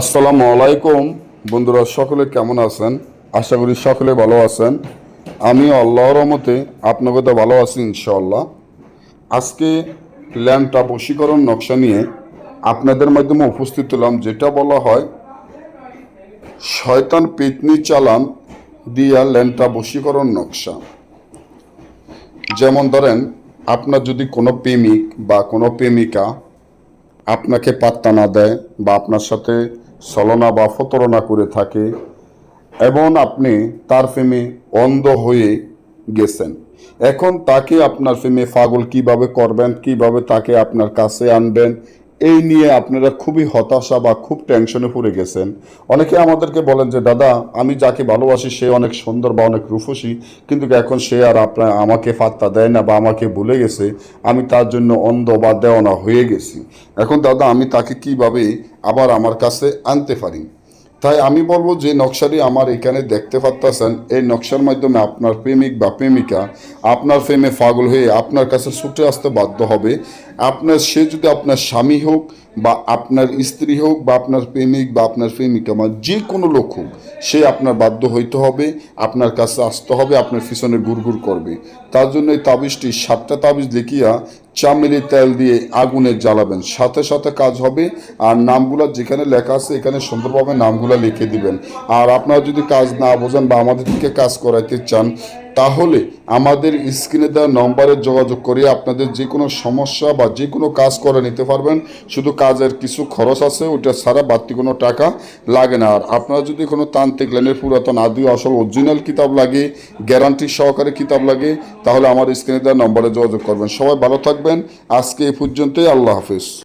আসসালামু আলাইকুম। বন্ধুরা, সকলে কেমন আছেন? আশা করি সকলে ভালো আছেন। আমি আল্লাহর রহমতে আপনাকে তো ভালো আছি ইনশাল্লাহ আজকে ল্যাম্পটা বশীকরণ নকশা নিয়ে আপনাদের মাধ্যমে উপস্থিত হলাম, যেটা বলা হয়, শয়তান পেতনি চালান দিয়া ল্যাম্পটা বশীকরণ নকশা। যেমন ধরেন, আপনার যদি কোনো প্রেমিক বা কোনো প্রেমিকা আপনাকে পাত্তা না দেয় বা আপনার সাথে ছলনা বা ফতরনা করে থাকে এবং আপনি তার প্রেমে অন্ধ হয়ে গেছেন। এখন তাকে আপনার প্রেমে পাগল কীভাবে করবেন, কীভাবে তাকে আপনার কাছে আনবেন এই নিয়ে আপনারা খুবই হতাশা বা খুব টেনশনে পড়ে গেছেন। অনেকে আমাদেরকে বলেন যে, দাদা, আমি যাকে ভালোবাসি, সে অনেক সুন্দর বা অনেক রূপসী, কিন্তু এখন সে আর আপনার, আমাকে ফাত্তা দেয় না বা আমাকে ভুলে গেছে, আমি তার জন্য অন্ধ বা দেওয়ানা হয়ে গেছি। এখন দাদা, আমি তাকে কীভাবে আবার আমার কাছে আনতে পারি? তাই আমি বলব যে নকশাটি আমার এখানে দেখতে পারতেছেন। এই নকশার মাধ্যমে আপনার প্রেমিক বা প্রেমিকা আপনার প্রেমে পাগল হয়ে আপনার কাছে ছুটে আসতে বাধ্য হবে। আপনার, সে যদি আপনার স্বামী হোক বা আপনার স্ত্রী হোক বা আপনার প্রেমিক বা আপনার প্রেমিকা বা যে কোনো লোক হোক, সে আপনার বাধ্য হইতে হবে, আপনার কাছে আসতে হবে, আপনার পিছনে গুড়গুড় করবে। তার জন্য এই তাবিজটি সাতটা তাবিজ দেখিয়া চামেলি তেল দিয়ে আগুনে জ্বালাবেন। সাথে সাথে কাজ হবে, আর নামগুলা যেখানে লেখা আছে, এখানে সুন্দরভাবে নামগুলা লিখে দিবেন। আর আপনারা যদি কাজ না বোঝেন বা আমাদের থেকে কাজ করাইতে চান তাহলে আমাদের স্ক্রিনে দেওয়া নম্বরে যোগাযোগ করে আপনাদের যে কোনো সমস্যা বা যে কোনো কাজ করে নিতে পারবেন। শুধু কাজের কিছু খরচ আছে ওটা ছাড়া বাড়তি কোনো টাকা লাগে না। আর আপনারা যদি কোনো তান্ত্রিক লাইনের পুরাতন আদি আসল অরিজিনাল কিতাব লাগে, গ্যারান্টি সহকারে কিতাব লাগে, তাহলে আমার স্ক্রিনে দেওয়া নম্বরে যোগাযোগ করবেন। সবাই ভালো থাকবেন। আজকে এই পর্যন্তই। আল্লাহ হাফিজ।